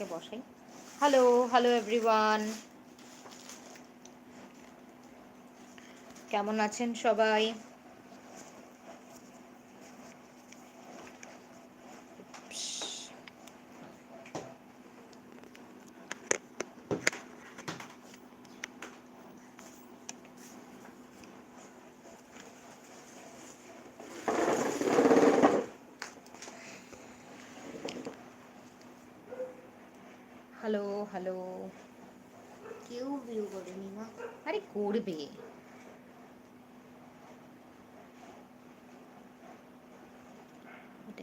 ক্যামেরাটাকে বসাই। Hello hello everyone কেমন আছেন সবাই হ্যালো হ্যালো কেউ ভিউ করেনি মা আরে করবে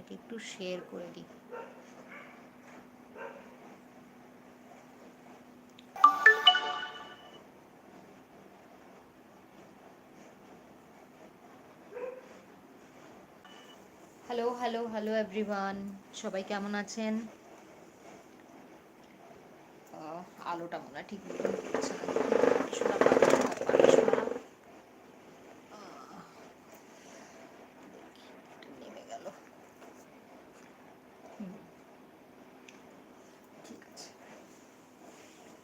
এটাকে একটু শেয়ার করে দিই। হ্যালো হ্যালো হ্যালো এভরিওয়ান সবাই কেমন আছেন? আলোটা মনে হয় ঠিক মতন পড়ছে না পড়াশোনা পড়াশোনা পড়াশোনা আহ, দেখি, এটা নেমে গেল হুম, ঠিক আছে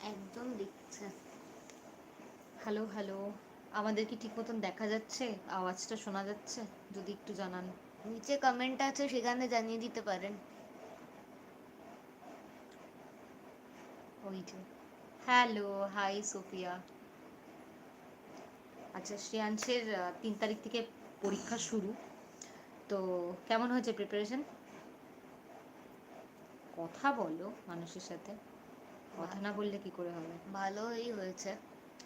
একদম দেখছে হ্যালো হ্যালো। আমাদের কি ঠিক মতন দেখা যাচ্ছে? আওয়াজটা শোনা যাচ্ছে? যদি একটু জানান। নিচে কমেন্ট আছে, সেখানে জানিয়ে দিতে পারেন। ওই যে। হ্যালো হাই সোফিয়া আচ্ছা শ্রেয়াংশের তিন তারিখ থেকে পরীক্ষা শুরু। তো কেমন হয়েছে প্রিপারেশন কথা বলো মানুষের সাথে। কথা না বললে কি করে হবে? ভালোই হয়েছে।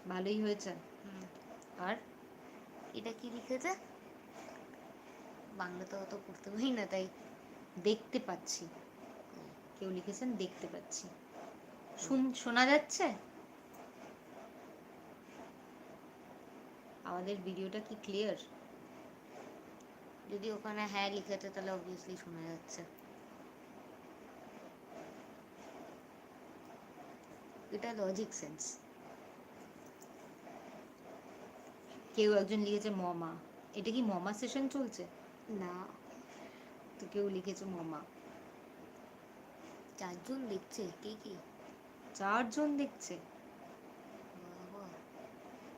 ভালোই হয়েছে। আর? এটা কি লিখেছে? বাংলা তো অত পড়তে পারি না, তাই দেখতে পাচ্ছি। কেউ লিখেছেন, দেখতে পাচ্ছি। শুন, শোনা যাচ্ছে? আমাদের ভিডিওটা কি ক্লিয়ার যদি ওখানে হ্যাঁ লিখেছে, তাহলে অবভিয়াসলি শোনা যাচ্ছে। এটা লজিক সেন্স কেউ একজন লিখেছে মমা। এটা কি মমা সেশন চলছে? না। তো কেউ লিখেছে মমা। চারজন দেখছে কে কি? চারজন দেখছে।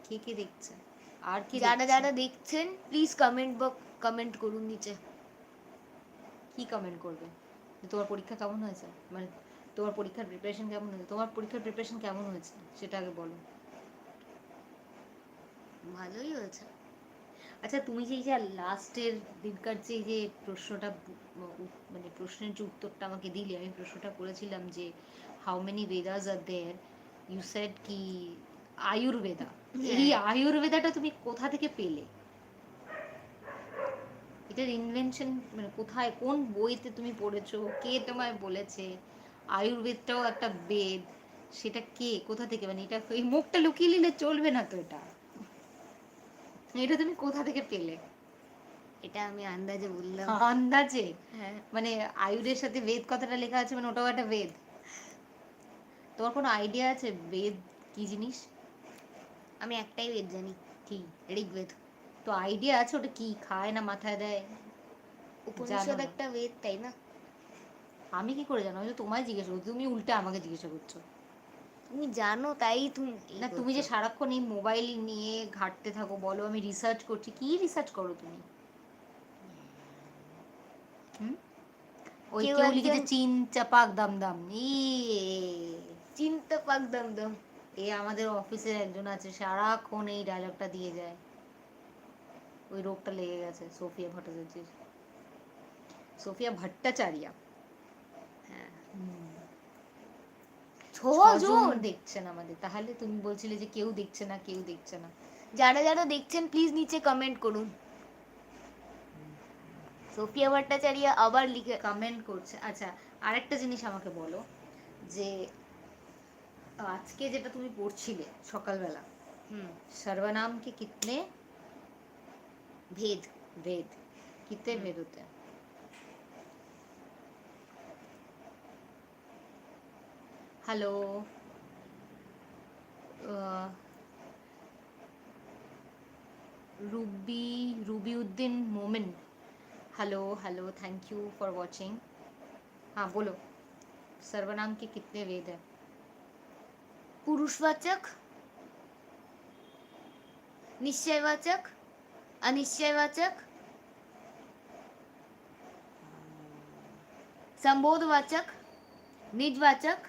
কে কে দেখছে? আর কি যারা? যারা দেখছেন প্লিজ কমেন্ট কমেন্ট করুন নিচে। কি কমেন্ট করবে? তোমার পরীক্ষা কেমন হয়েছে? মানে তোমার পরীক্ষার প্রিপারেশন কেমন হয়েছে? তোমার পরীক্ষার প্রিপারেশন কেমন হয়েছে? সেটা আগে বলো। ভালোই হয়েছে। আচ্ছা তুমি যে এই যে লাস্টের দিনকার যে যে প্রশ্নটা মানে প্রশ্নের যে উত্তরটা আমাকে দিলে আমি প্রশ্নটা করেছিলাম যে how many Vedas are there you said কি আয়ুর্বেদা। এই। আয়ুর্বেদাটা তুমি কোথা থেকে পেলে? এটার ইনভেনশন মানে কোথায় কোন বইতে তুমি পড়েছো? কে তোমায় বলেছে? আয়ুর্বেদটাও একটা বেদ। সেটা কে? কোথা থেকে? মানে এটা এই মুখটা লুকিয়ে নিলে চলবে না তো এটা। এটা তুমি কোথা থেকে পেলে? এটা আমি আন্দাজে বললাম। আন্দাজে? হ্যাঁ। মানে আয়ুরের সাথে বেদ কথাটা লেখা আছে মানে ওটাও একটা বেদ। তোমার কোনো আইডিয়া আছে বেদ কি জিনিস? আমি একটাই বেদ জানি কি? ঋগ্বেদ। তো আইডিয়া আছে ওটা কি? খায় না মাথায় দেয়? উপনিষদ একটা বেদ তাই না? আমি কি করে জানো? তোমায় জিজ্ঞাসা করছি তুমি উল্টে আমাকে জিজ্ঞাসা করছ। তুমি জানো তাই তুমি না তুমি যে সারাক্ষণ এই মোবাইল নিয়ে ঘাটতে থাকো বলো আমি রিসার্চ করছি। কি রিসার্চ করো তুমি? ওই কেউ লিখেছে চিন চাপাক দাম দাম ই চিন্তা পাক দম দম এ আমাদের অফিসের একজন আছে সারাক্ষণ এই ডায়লগটা দিয়ে যায়। ওই রোগটা লেগে গেছে সোফিয়া ভট্টাচার্যের। সোফিয়া ভট্টাচার্যা। হ্যাঁ। ছজন দেখছেন আমাদের। তাহলে তুমি বলছিলে যে কেউ দেখছে না কেউ দেখছে না। যারা যারা দেখছেন প্লিজ নিচে কমেন্ট করুন। সোফিয়া ভট্টাচার্য আবার লিখে কমেন্ট করছে। আচ্ছা আরেকটা জিনিস আমাকে বলো যে আজকে যেটা তুমি পড়ছিলে সকালবেলা হুম সর্বনাম কি কিতনে ভেদ ভেদ কিতনে ভেদ হতে হ্যাঁ hello. Ruby, Rubiuddin Momin. Hello hello thank you for watching हाँ बोलो। सर्वनाम के कितने वेद है? पुरुषवाचक, निश्चयवाचक, अनिश्चयवाचक, संबोधवाचक, निजवाचक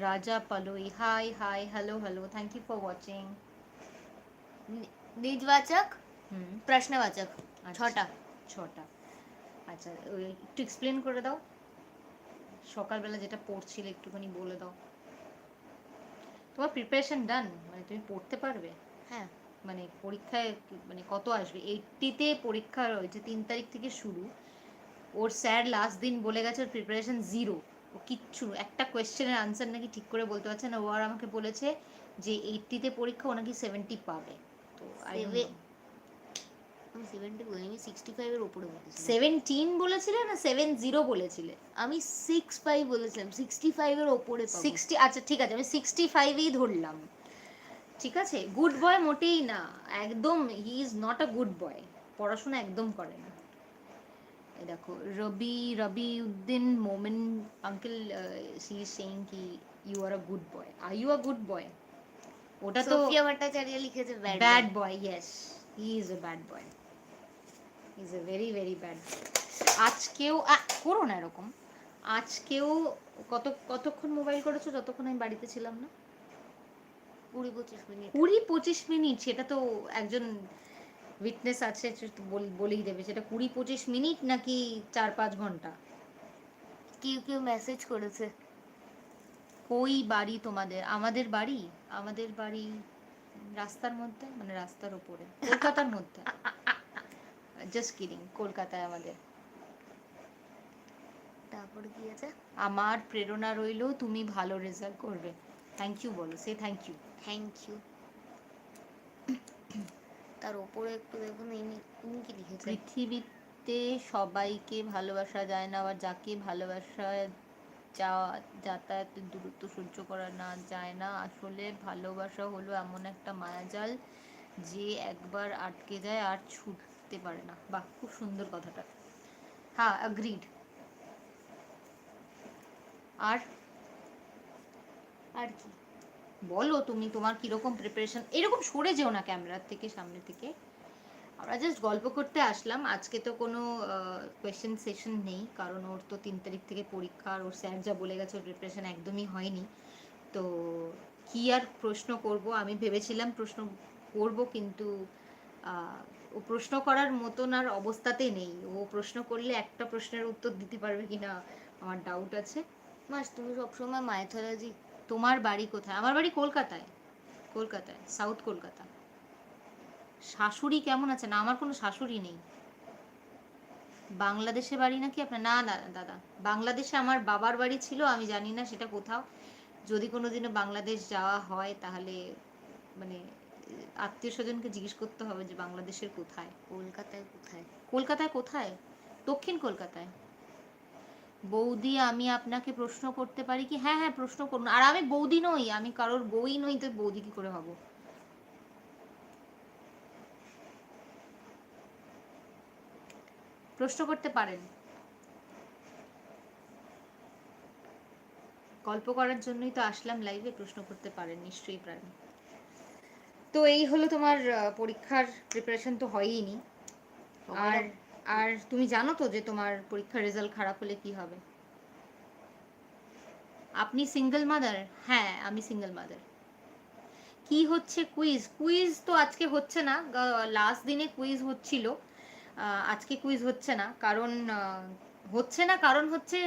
Raja Paloi. Hi, hi, hello, hello. Thank you for watching. দ্বিজবাচক প্রশ্নবাচক ছটা ছটা আচ্ছা একটু এক্সপ্লেন করে দাও। সকালবেলা যেটা পড়ছিলে একটুখানি বলে দাও। তোমার প্রিপারেশন ডান মানে তুমি পড়তে পারবে? হ্যাঁ। মানে পরীক্ষায় মানে কত আসবে? এইটিতে পরীক্ষা রয়েছে তিন তারিখ থেকে শুরু। ওর স্যার লাস্ট দিন বলে গেছে ওর প্রিপারেশন জিরো ও কিচ্ছু একটা কোয়েশ্চেনের আনসার নাকি ঠিক করে বলতে পারছে না। ও আর আমাকে বলেছে যে এইটটিতে পরীক্ষা ও নাকি সেভেন্টি পাবে। তো Seven- আমি সেভেন্টি বলিনি সিক্সটি ফাইভের ওপরে বলেছিলাম। সেভেন্টিন বলেছিলে না সেভেন জিরো বলেছিলে? আমি সিক্স ফাইভ বলেছিলাম সিক্সটি ফাইভের ওপরে সিক্সটি আচ্ছা ঠিক আছে আমি সিক্সটি ফাইভই ধরলাম। ঠিক আছে গুড বয় মোটেই না। একদম he is not a good boy পড়াশোনা একদম করে না। দেখো Rabi Rabi Uddin Momen uncle she is saying কি you are a good boy are you a good boy ওটা তো সোফিয়া ভট্টাচার্য লিখেছে bad bad boy yes he is a bad boy is a very very bad আজকেও করো না এরকম। আজকেও কত কতক্ষণ মোবাইল করেছ? যতক্ষণ আমি বাড়িতে ছিলাম না। কুড়ি পঁচিশ মিনিট। কুড়ি পঁচিশ মিনিট সেটা তো একজন উইটনেস আছে বলেই দেবে। সেটা কুড়ি পঁচিশ মিনিট নাকি চার পাঁচ ঘণ্টা? কেউ কেউ মেসেজ করেছে। কই বাড়ি তোমাদের? আমাদের বাড়ি? আমাদের বাড়ি রাস্তার মধ্যে? মানে রাস্তার উপরে কলকাতার মধ্যে? জাস্ট কিডিং কলকাতায় আমাদের। তারপরে কি আছে? আমার প্রেরণা রইল তুমি ভালো রেজাল্ট করবে। থ্যাংক ইউ বলো সে থ্যাংক ইউ থ্যাংক ইউ তার ওপরে একটু দেখুন ইনি ইনি কি লিখেছে পৃথিবীতে সবাইকে ভালোবাসা যায় না আবার যাকে ভালোবাসা যাওয়া যাতায়াতের দূরত্ব সহ্য করা না যায় না। আসলে ভালোবাসা হলো এমন একটা মায়াজাল যে একবার আটকে যায় আর ছুটতে পারে না। বাহ খুব সুন্দর কথাটা। হ্যাঁ অ্যাগ্রিড আর? আর কি? বলো তুমি তোমার কীরকম প্রিপারেশন এরকম সরে যেও না ক্যামেরার থেকে, সামনে থেকে। আমরা জাস্ট গল্প করতে আসলাম। আজকে তো কোনো কোয়েশ্চেন সেশন নেই, কারণ ওর তো তিন তারিখ থেকে পরীক্ষা ওর স্যার যা বলে গেছে, ওর প্রিপারেশন একদমই হয়নি। তো কি আর প্রশ্ন করব? আমি ভেবেছিলাম প্রশ্ন করব, কিন্তু ও প্রশ্ন করার মতন আর অবস্থাতে নেই। ও প্রশ্ন করলে একটা প্রশ্নের উত্তর দিতে পারবে কিনা, আমার ডাউট আছে। মাস, তুমি সবসময় মাইথোলজি তোমার বাড়ি কোথায়? আমার বাড়ি কলকাতায়। কলকাতায় সাউথ কলকাতা। শাশুড়ি কেমন আছে? না আমার কোনো শাশুড়ি নেই। বাংলাদেশে বাড়ি নাকি আপনার? না না দাদা। বাংলাদেশে আমার বাবার বাড়ি ছিল আমি জানি না সেটা কোথাও। যদি কোনোদিনও বাংলাদেশ যাওয়া হয় তাহলে মানে আত্মীয় স্বজনকে জিজ্ঞেস করতে হবে যে বাংলাদেশের কোথায়? কলকাতায় কোথায়? কলকাতায় কোথায়? দক্ষিণ কলকাতায়। বৌদি আমি আপনাকে প্রশ্ন করতে পারি কি? হ্যাঁ হ্যাঁ প্রশ্ন করুন। আর আমি বৌদি নই আমি কারোর বউই নই তো বৌদি কি করে হব? প্রশ্ন করতে পারেন। গল্প করার জন্যই তো আসলাম লাইভে প্রশ্ন করতে পারেন নিশ্চয়ই পারেন। তো এই হলো তোমার পরীক্ষার প্রিপারেশন তো হয়ইনি আর আর তুমি জানো তো যে তোমার পরীক্ষার রেজাল্ট খারাপ হলে কি হবে? আপনি সিঙ্গেল মাদার হ্যাঁ আমি সিঙ্গেল মাদার কি হচ্ছে কুইজ কুইজ তো আজকে হচ্ছে না লাস্ট দিনে কুইজ হচ্ছিল। আজকে কুইজ হচ্ছে না, কারণ হচ্ছে না কারণ হচ্ছে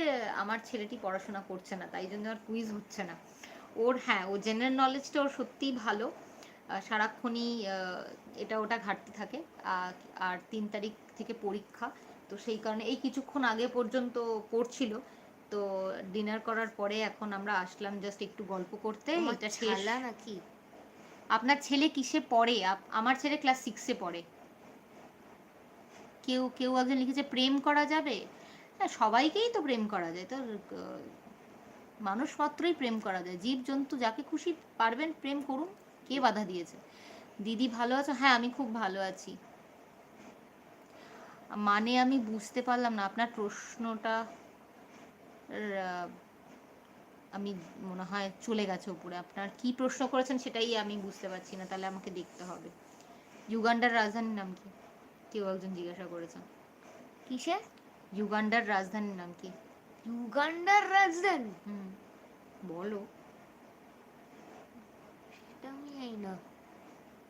আমার ছেলেটি পড়াশোনা করছে না, তাই জন্য আর কুইজ হচ্ছে না। ওর হ্যাঁ ও জেনারেল নলেজটা ওর সত্যিই ভালো। সারাক্ষণই এটা ওটা ঘাটতি থাকে। আর তিন তারিখ থেকে পরীক্ষা। তো সেই কারণে এই কিছুক্ষণ আগে পর্যন্ত পড়ছিল তো ডিনার করার পরে এখন আমরা আসলাম জাস্ট একটু গল্প করতে। এটা শেষ। নাকি? আপনার ছেলে কিসে পড়ে? আমার ছেলে ক্লাস সিক্সে পড়ে। কেউ কেউ একজন লিখেছে প্রেম করা যাবে? হ্যাঁ সবাইকেই তো প্রেম করা যায়। তো মানুষ মাত্রই প্রেম করা যায়। জীব জন্তু যাকে খুশি পারবেন প্রেম করুন। কে বাধা দিয়েছে? দিদি ভালো আছো? হ্যাঁ আমি খুব ভালো আছি। মানে আমি বুঝতে পারলাম না আপনার প্রশ্নটা আমি মনে হয় চলে গেছে উপরে। আপনার কি প্রশ্ন করেছেন সেটাই আমি বুঝতে পারছি না তাহলে আমাকে দেখতে হবে। ইউগান্ডার রাজধানীর নাম কি? কেউ একজন জিজ্ঞাসা করেছেন। কিসে ইউগান্ডার রাজধানীর নাম কি? ইউগান্ডার রাজধানী? হুম বলো। সেটা আমি জানি না।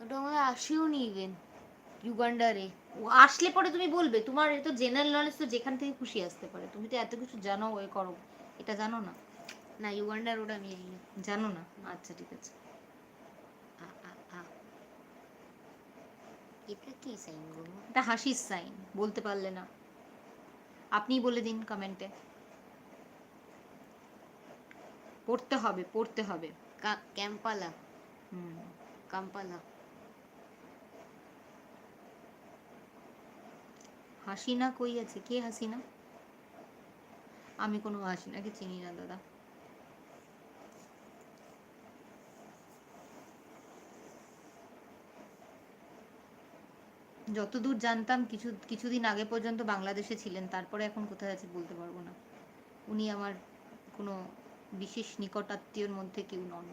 ওটা আমাদের আসেও নি ইভেন ইউগান্ডারে আসলে পরে তুমি বলবে তোমার এ তো জেনারেল নলেজ তো যেখান থেকে খুশি আসতে পারে। তুমি তো এত কিছু জানো ওই করো। এটা জানো না? না ইউগান্ডার ওটা আমি জানো না। আচ্ছা ঠিক আছে। এটা কি সাইন গো? এটা হাসির সাইন বলতে পারলে না। আপনি বলে দিন কমেন্টে পড়তে হবে পড়তে হবে। ক্যাম্পালা। হুম। কাম্পালা। হাসিনা কই আছে? কে হাসিনা? আমি কোনো হাসিনাকে চিনি না, দাদা। যতদূর জানতাম, কিছু, কিছুদিন আগে পর্যন্ত বাংলাদেশে ছিলেন, তারপরে এখন কোথায় আছে বলতে পারব না। উনি আমার কোনো বিশেষ নিকটাত্মীয়র মধ্যে কেউ নন।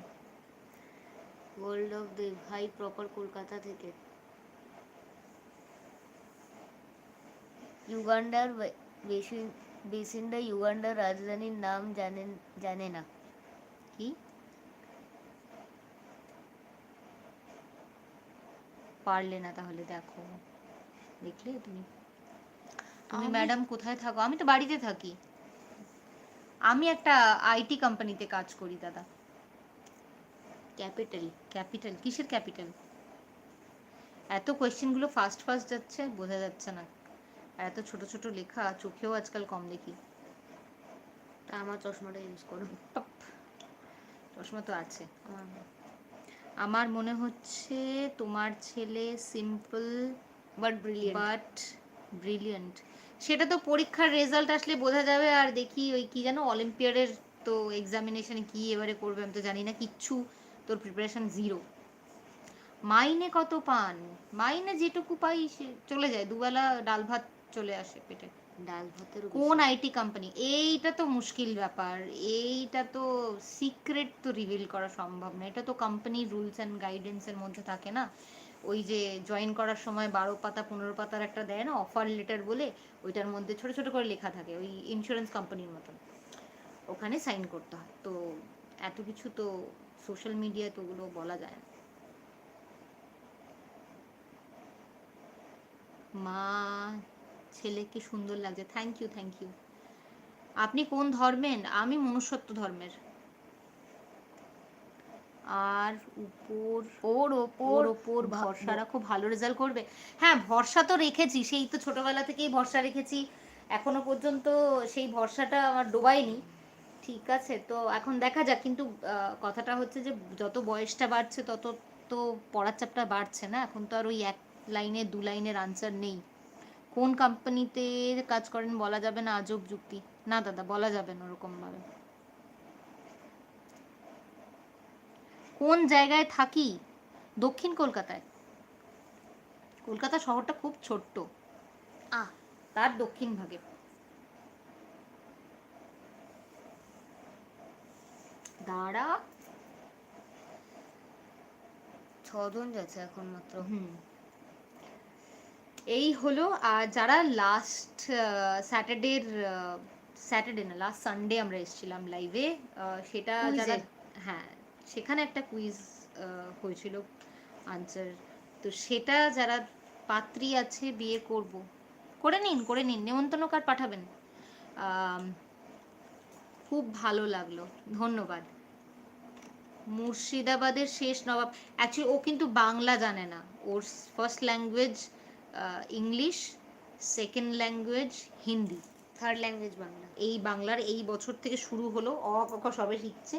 ওয়ার্ল্ড অফ দ্য ভাই প্রপার কলকাতা থেকে। ইউগান্ডার বে- বেসিন বেসিনরা ইউগান্ডার রাজধানীর নাম জানেন জানে না কি পারলে না তাহলে দেখো দেখলে তুমি তুমি ম্যাডাম কোথায় থাকো আমি তো বাড়িতে থাকি আমি একটা আইটি কোম্পানিতে কাজ করি দাদা ক্যাপিটাল ক্যাপিটাল কিসের ক্যাপিটাল এত কোয়েশ্চেনগুলো ফাস্ট ফাস্ট যাচ্ছে বোঝা যাচ্ছে না আর এত ছোট ছোট লেখা চোখেও আজকাল কম দেখি। তা আমার চশমাটা ইউজ করো। চশমা তো আছে। আমার আমার মনে হচ্ছে তোমার ছেলে simple but brilliant but brilliant সেটা তো পরীক্ষার রেজাল্ট আসলে বোঝা যাবে আর দেখি ওই কি জানো অলিম্পিয়াডের তো এক্সামিনেশনে কি এবারে করবে আমি তো জানি না কিচ্ছু। তোর প্রিপারেশন জিরো মাইনে কত পান? মাইনে যেটুকু পাই সে চলে যায়। দুবেলা ডাল ভাত চলে আসে পেটে। ডাল ভাতের কোন আইটি কোম্পানি? এইটা তো মুশকিল ব্যাপার। এইটা তো সিক্রেট তো রিভিল করা সম্ভব না। এটা তো কোম্পানির রুলস অ্যান্ড গাইডেন্সের মধ্যে থাকে না। ওই যে জয়েন করার সময় বারো পাতা পনেরো পাতার একটা দেয় না অফার লেটার বলে ওইটার মধ্যে ছোট ছোট করে লেখা থাকে ওই ইন্স্যুরেন্স কোম্পানির মতন। ওখানে সাইন করতে হয়। তো এত কিছু তো সোশ্যাল মিডিয়ায় তো ওগুলো বলা যায় না। মা ছেলেকে সুন্দর লাগছে। থ্যাংক ইউ থ্যাংক ইউ আপনি কোন ধর্মের? আমি মনুষ্যত্ব ধর্মের। আর উপর ওর ওপর ওপর ভরসা রাখো ভালো রেজাল্ট করবে। হ্যাঁ ভরসা তো রেখেছি সেই তো ছোটবেলা থেকেই ভরসা রেখেছি। এখনও পর্যন্ত সেই ভরসাটা আমার ডোবায়নি। ঠিক আছে তো এখন দেখা যাক কিন্তু কথাটা হচ্ছে যে যত বয়সটা বাড়ছে তত তো পড়ার চাপটা বাড়ছে না। এখন তো আর ওই এক লাইনে দু লাইনের আনসার নেই। কোন কোম্পানিতে কাজ করেন বলা যাবে না আজব যুক্তি? না দাদা, বলা যাবে না ওরকম ভাবে কোন জায়গায় থাকি? দক্ষিণ কলকাতায়। কলকাতা শহরটা খুব ছোট্ট। আহ, তার দক্ষিণ ভাগে। দাঁড়া। ছজন যাচ্ছে এখন মাত্র, হুম। এই হলো আর যারা লাস্ট স্যাটারডের স্যাটারডে না লাস্ট সানডে আমরা এসেছিলাম লাইভে সেটা যারা হ্যাঁ সেখানে একটা কুইজ হয়েছিল আনসার তো সেটা যারা পাত্রী আছে বিয়ে করব করে নিন করে নিন নেমন্তন্ন কার্ড পাঠাবেন। খুব ভালো লাগল ধন্যবাদ। মুর্শিদাবাদের শেষ নবাব অ্যাকচুয়ালি ও কিন্তু বাংলা জানে না ওর first language English second language Hindi. Third language Bangla. এই বাংলার এই বছর থেকে শুরু হলো অ ক, সবে শিখছে।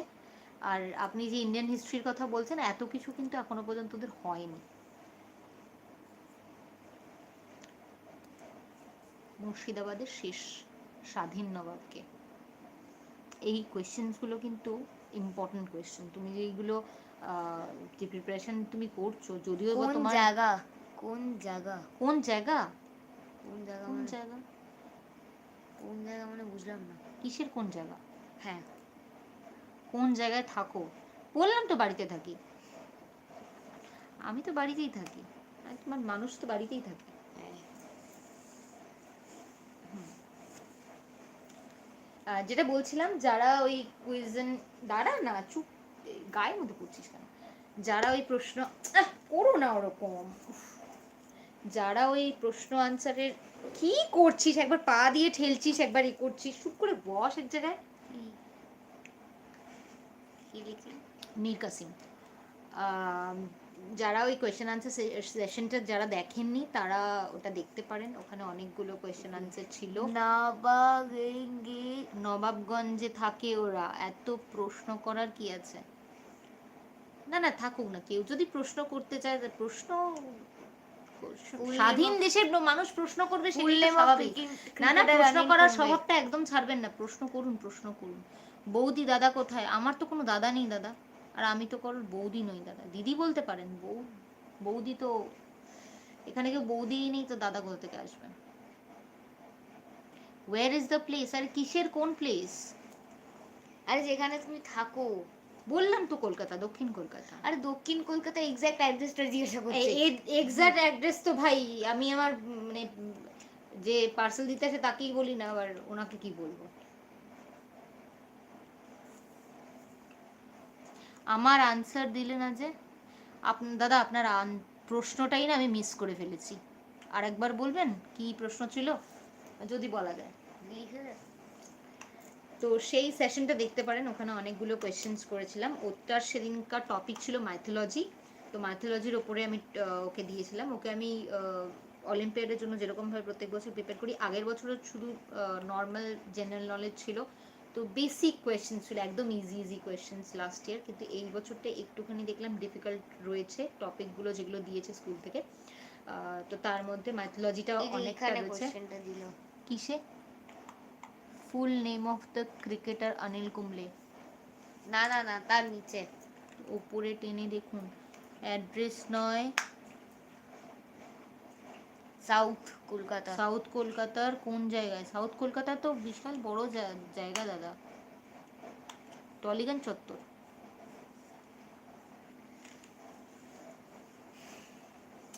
আর আপনি যে ইন্ডিয়ান হিস্ট্রির কথা বলছেন এত কিছু কিন্তু এখনও পর্যন্ত ওদের হয়নি। মুর্শিদাবাদের শেষ স্বাধীন নবাবকে। এই কোয়েশ্চেন্সগুলো কিন্তু ইম্পর্টেন্ট কোয়েশ্চেন তুমি যে এইগুলো আহ, যে প্রিপারেশন তুমি করছ যদিও তোমার জায়গা? কোন জায়গা? কোন জায়গা? কোন জায়গা কোন মানে? জায়গা? কোন জায়গা মানে বুঝলাম না। কিসের কোন জায়গা? হ্যাঁ। কোন জায়গায় থাকো? বললাম তো বাড়িতে থাকি। আমি তো বাড়িতেই থাকি। আর তোমার মানুষ তো বাড়িতেই থাকে। আহ, যেটা বলছিলাম যারা ওই কুইজন দাঁড়া না চুপ গায়ের মধ্যে করছিস কেন? যারা ওই প্রশ্ন করো না ওরকম। যারা ওই প্রশ্ন আনসারের কি করছিস? একবার পা দিয়ে ঠেলছিস একবার এ করছিস? চুপ করে বস এক জায়গায়। মীর কাসিম যারা ওই কোয়েশ্চেন আনসার সেশনটা যারা দেখেননি তারা ওটা দেখতে পারেন। ওখানে অনেকগুলো কোয়েশ্চেন আনসার ছিল। নবাবগঞ্জে থাকে ওরা। এত প্রশ্ন করার কি আছে? না না থাকুক না। কেউ যদি প্রশ্ন করতে চায় প্রশ্ন স্বাধীন দেশের মানুষ প্রশ্ন করবে অফ স্বাভাবিক। না না প্রশ্ন করার স্বভাবটা একদম ছাড়বেন না। প্রশ্ন করুন প্রশ্ন করুন। বৌদি দাদা কোথায়? আমার তো কোনো দাদা নেই দাদা। আর আমি তো কারোর বৌদি নই দাদা। দিদি বলতে পারেন বউ বৌদি তো এখানে কেউ বৌদিই নেই তো দাদা কোথা থেকে আসবেন ওয়ার ইজ দ্য প্লেস আর কিসের কোন প্লেস আরে যেখানে তুমি থাকো। বললাম তো কলকাতা দক্ষিণ কলকাতা। আরে দক্ষিণ কলকাতা এক্সাক্ট অ্যাড্রেসটা জিজ্ঞাসা করছে। এক্সাক্ট অ্যাড্রেস তো ভাই আমি আমার মানে যে পার্সেল দিতে আসে তাকেই বলি না আবার ওনাকে কি বলব? আমার আনসার দিলে না যে আপনি দাদা আপনার প্রশ্নটাই না আমি মিস করে ফেলেছি। আর একবার বলবেন কি প্রশ্ন ছিল? যদি বলা যায়। লিখে। তো সেই সেশনটা দেখতে পারেন ওখানে অনেকগুলো কোয়েশ্চেন্স করেছিলাম। ওটার সেদিনকার টপিক ছিল মাইথোলজি তো মাইথোলজির ওপরে আমি ওকে দিয়েছিলাম। ওকে আমি অলিম্পিয়াডের জন্য যেরকমভাবে প্রত্যেক বছর প্রিপেয়ার করি। আগের বছরও শুধু নর্মাল জেনারেল নলেজ ছিল। তো বেসিক কোয়েশ্চেন ছিল একদম easy easy questions last year কিন্তু এই বছরটা একটুখানি দেখলাম ডিফিকাল্ট রয়েছে টপিকগুলো যেগুলো দিয়েছে স্কুল থেকে। তো তার মধ্যে মাইথোলজিটাও এই অনেকটা রয়েছে। কিসে? Full name of the cricketer Anil Kumble না না না তার নিচে। ওপরে টেনে দেখুন। অ্যাড্রেস নয়। সাউথ কলকাতা। সাউথ কলকাতার কোন জায়গায়? সাউথ কলকাতা তো বিশাল বড় জায়গা দাদা। টলিগঞ্জ চত্বর।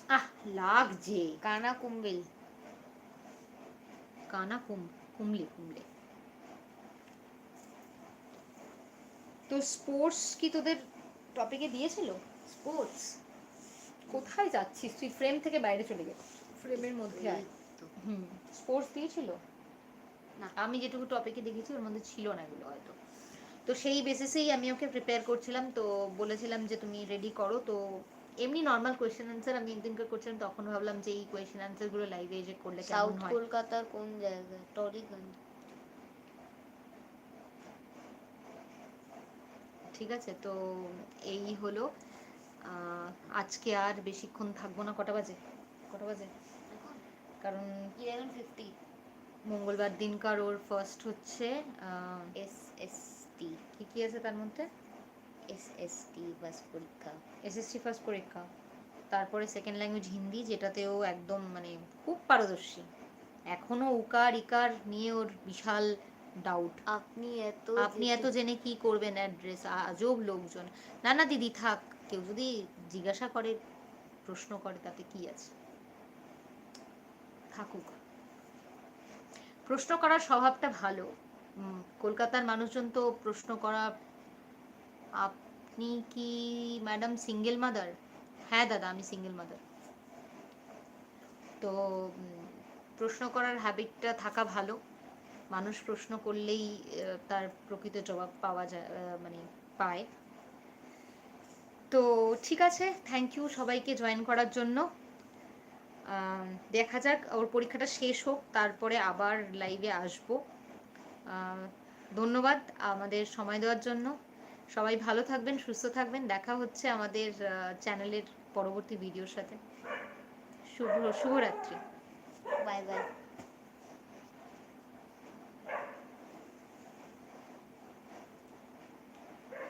আহ লাগছে। কানা কুম্বিল। কানা কুম কুমলে কুমলে তো স্পোর্টস কি তোদের টপিকে দিয়েছিল? স্পোর্টস কোথায় যাচ্ছিস? তুই ফ্রেম থেকে বাইরে চলে গে ফ্রেমের মধ্যে আয় হুম। স্পোর্টস দিয়েছিল? না। আমি যেটুকু টপিকে দেখেছি ওর মধ্যে ছিল না এগুলো হয়তো। তো সেই বেসিসেই আমি ওকে প্রিপেয়ার করছিলাম তো বলেছিলাম যে তুমি রেডি করো। তো এমনি নর্মাল কোয়েশ্চেন আনসার আমি একদিনকে করছিলাম তখন ভাবলাম যে এই কোয়েশ্চেন আনসারগুলো লাইভে এসে করলে কেমন হয়। সাউথ কলকাতার কোন জায়গায়? টলিগঞ্জ। ঠিক আছে? তো এই হলো আজকে আর বেশিক্ষণ থাকব না। কটা বাজে? কটা বাজে? কারণ ইলেভেন ফিফটি মঙ্গলবার দিনকার ওর ফার্স্ট হচ্ছে এস এস টি কি কি আছে তার মধ্যে? এস এস টি বাস পরীক্ষা। এসএসসি ফার্স্ট পরীক্ষা। তারপরে সেকেন্ড ল্যাঙ্গুয়েজ হিন্দি যেটাতেও একদম মানে খুব পারদর্শী। এখনও উকার ইকার নিয়ে ওর বিশাল ডাউট আপনি এত আপনি এত জেনে কি করবেন অ্যাড্রেস আজব লোকজন। না না দিদি থাক। কেউ যদি জিজ্ঞাসা করে প্রশ্ন করে তাতে কি আছে? থাকুক। প্রশ্ন করার স্বভাবটা ভালো। কলকাতার মানুষজন তো প্রশ্ন করা আপনি কি ম্যাডাম সিঙ্গেল মাদার হ্যাঁ দাদা আমি সিঙ্গেল মাদার তো প্রশ্ন করার হ্যাবিটটা থাকা ভালো। মানুষ প্রশ্ন করলেই তার প্রকৃত জবাব পাওয়া যায় মানে পায়। তো ঠিক আছে থ্যাংক ইউ সবাইকে জয়েন করার জন্য। দেখা যাক, ওর পরীক্ষাটা শেষ হোক, তারপরে আবার লাইভে আসব। ধন্যবাদ আমাদের সময় দেওয়ার জন্য। সবাই ভালো থাকবেন, সুস্থ থাকবেন। দেখা হচ্ছে আমাদের চ্যানেলের পরবর্তী ভিডিওর সাথে। শুভ, শুভরাত্রি। Bye bye